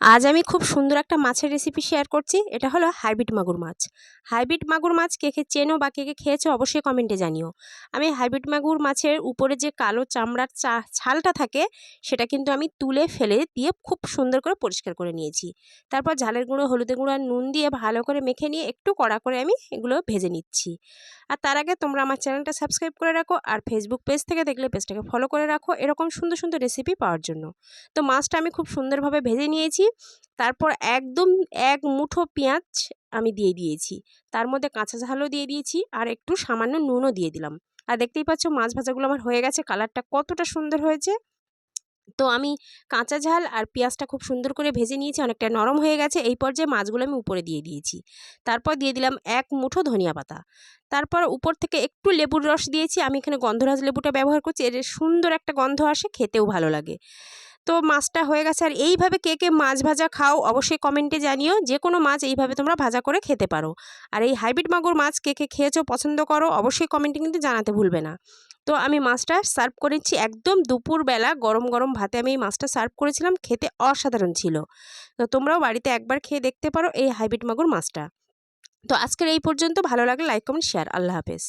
আজ আমি খুব সুন্দর একটা মাছের রেসিপি শেয়ার করছি। এটা হলো হাইব্রিড মাগুর মাছ। হাইব্রিড মাগুর মাছ কে কে চেনো বা কে কে খেয়েছো অবশ্যই কমেন্টে জানিও। আমি হাইব্রিড মাগুর মাছের উপরে যে কালো চামড়ার ছালটা থাকে, সেটা কিন্তু আমি তুলে ফেলে দিয়ে খুব সুন্দর করে পরিষ্কার করে নিয়েছি। তারপর ঝালের গুঁড়ো, হলুদের গুঁড়ো আর নুন দিয়ে ভালো করে মেখে নিয়ে একটু কড়া করে আমি এগুলো ভেজে নিচ্ছি। আর তার আগে তোমরা আমার চ্যানেলটা সাবস্ক্রাইব করে রাখো আর ফেসবুক পেজ থেকে দেখলে পেজটাকে ফলো করে রাখো এরকম সুন্দর সুন্দর রেসিপি পাওয়ার জন্য। তো মাছটা আমি খুব সুন্দরভাবে ভেজে নিয়েছি। তারপর একদম এক মুঠো পেঁয়াজ আমি দিয়ে দিয়েছি। তার মধ্যে কাঁচা ঝালও দিয়ে দিয়েছি আর একটু সামান্য নুনও দিয়ে দিলাম। আর দেখতেই পাচ্ছ মাছ ভাজাগুলো আমার হয়ে গেছে, কালারটা কতটা সুন্দর হয়েছে। তো আমি কাঁচা ঝাল আর পেঁয়াজটা খুব সুন্দর করে ভেজে নিয়েছি, অনেকটা নরম হয়ে গেছে। এই পর্যায়ে মাছগুলো আমি উপরে দিয়ে দিয়েছি। তারপর দিয়ে দিলাম এক মুঠো ধনিয়া পাতা। তারপর উপর থেকে একটু লেবুর রস দিয়েছি। আমি এখানে গন্ধরাজ লেবুটা ব্যবহার করছি, এর সুন্দর একটা গন্ধ আসে, খেতেও ভালো লাগে। তো মাছটা হয়ে গেছে। আর এইভাবে কে কে মাছ ভাজা খাও অবশ্যই কমেন্টে জানিও। যে কোনো মাছ এইভাবে তোমরা ভাজা করে খেতে পারো। আর এই হাইব্রিড মাগুর মাছ কে কে খেয়েছো পছন্দ করো অবশ্যই কমেন্টে কিন্তু জানাতে ভুলবে না। তো আমি মাছটা সার্ভ করেছি একদম দুপুরবেলা গরম গরম ভাতে। আমি এই মাছটা সার্ভ করেছিলাম, খেতে অসাধারণ ছিল। তো তোমরাও বাড়িতে একবার খেয়ে দেখতে পারো এই হাইব্রিড মাগুর মাছটা। তো আজকের এই পর্যন্ত। ভালো লাগলে লাইক, কমেন্ট শেয়ার আল্লাহ হাফেজ।